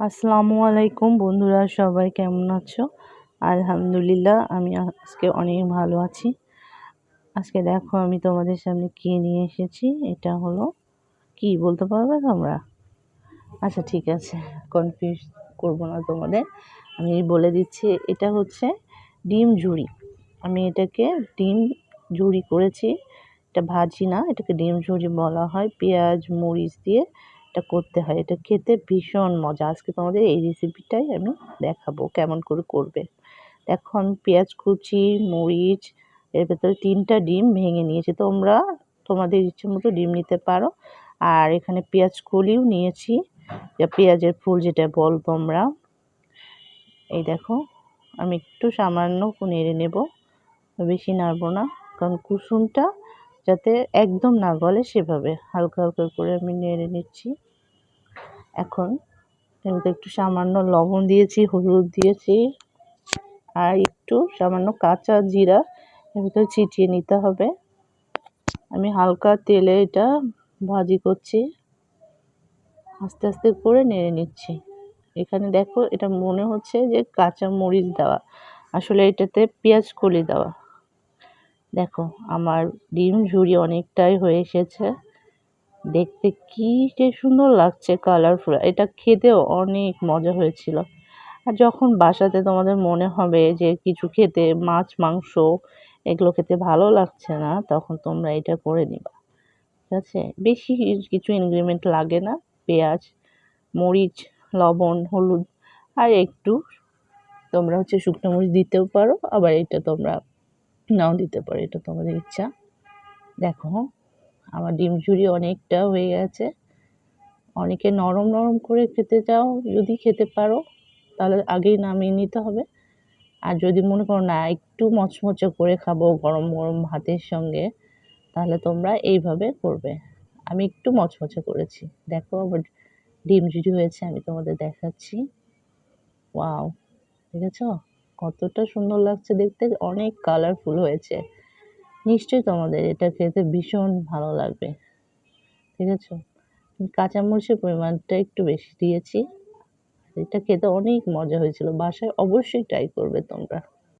আসসালামু আলাইকুম বন্ধুরা, সবাই কেমন আছো? আলহামদুলিল্লাহ, আমি আজকে অনেক ভালো আছি। আজকে দেখো, আমি তোমাদের সামনে কী নিয়ে এসেছি? এটা হলো, কি বলতে পারবে তোমরা? আচ্ছা ঠিক আছে কনফিউজ করব না তোমাদের। আমি বলে দিচ্ছি, এটা হচ্ছে ডিম ঝুড়ি। আমি এটাকে ডিম ঝুড়ি করেছি। এটা ভাজি না, এটাকে ডিম ঝুড়ি বলা হয়। পেঁয়াজ, মরিচ দিয়ে এটা করতে হয়। এটা খেতে ভীষণ মজা। আজকে তোমাদের এই রেসিপিটাই আমি দেখাবো কেমন করে করবে। দেখো, আমি পেঁয়াজ কুচি, মরিচ, এর ভেতরে তিনটা ডিম ভেঙে নিয়েছি। তোমরা তোমাদের ইচ্ছে মতো ডিম নিতে পারো। আর এখানে পেঁয়াজ কলিও নিয়েছি। পেঁয়াজের ফুল যেটা বল তোমরা এই দেখো, আমি একটু সামান্য নেড়ে নেব। বেশি নাড়বো না। কারণ কুসুমটা যাতে একদম না গলে সেভাবে হালকা হালকা করে আমি নেড়ে নিচ্ছি। এখন এর মধ্যে একটু সামান্য লবণ দিয়েছি, হলুদ দিয়েছি আর একটু সামান্য কাঁচা জিরা এর ভিতরে ছিটিয়ে নিতে হবে। আমি হালকা তেলে এটা ভাজি করছি। আস্তে আস্তে করে নেড়ে নিচ্ছি। এখানে দেখো এটা মনে হচ্ছে যে কাঁচা মরিচ দেওয়া। আসলে এটাতে পেঁয়াজ কলি দেওয়া। দেখো, আমার ডিম ঝুড়ি অনেকটাই হয়ে এসেছে। দেখতে কি যে সুন্দর লাগছে কালারফুল এটা খেতেও অনেক মজা হয়েছিল। আর যখন বাসাতে তোমাদের মনে হবে যে কিছু খেতে, মাছ, মাংস, এগুলো খেতে ভালো লাগছে না, তখন তোমরা এটা করে নিবা। ঠিক আছে? বেশি কিছু ইনগ্রিডিয়েন্ট লাগে না, পেঁয়াজ, মরিচ, লবণ, হলুদ, আর একটু তোমরা হচ্ছে শুকনো মরিচ দিতেও পারো, আবার এটা তোমরা নাও দিতে পারো, এটা তোমাদের ইচ্ছা। দেখো, আমার ডিম ঝুড়ি অনেকটা হয়ে গেছে। অনেকে নরম নরম করে খেতে চাও, যদি খেতে পারো, তাহলে আগেই নামিয়ে নিতে হবে। আর যদি মনে করো না, একটু মচমচে করে খাব গরম গরম ভাতের সঙ্গে, তাহলে তোমরা এইভাবে করবে। আমি একটু মচমচে করেছি। দেখো আবার ডিম ঝুড়ি হয়েছে, আমি তোমাদের দেখাচ্ছি। ওয়াও, দেখেছ? কতটা সুন্দর লাগছে দেখতে, অনেক কালারফুল হয়েছে। নিশ্চয়ই তোমাদের এটা খেতে ভীষণ ভালো লাগবে। ঠিক আছে? কাঁচামরিচের পরিমাণটা একটু বেশি দিয়েছি। এটা খেতে অনেক মজা হয়েছিল, বাসায় অবশ্যই ট্রাই করবে তোমরা।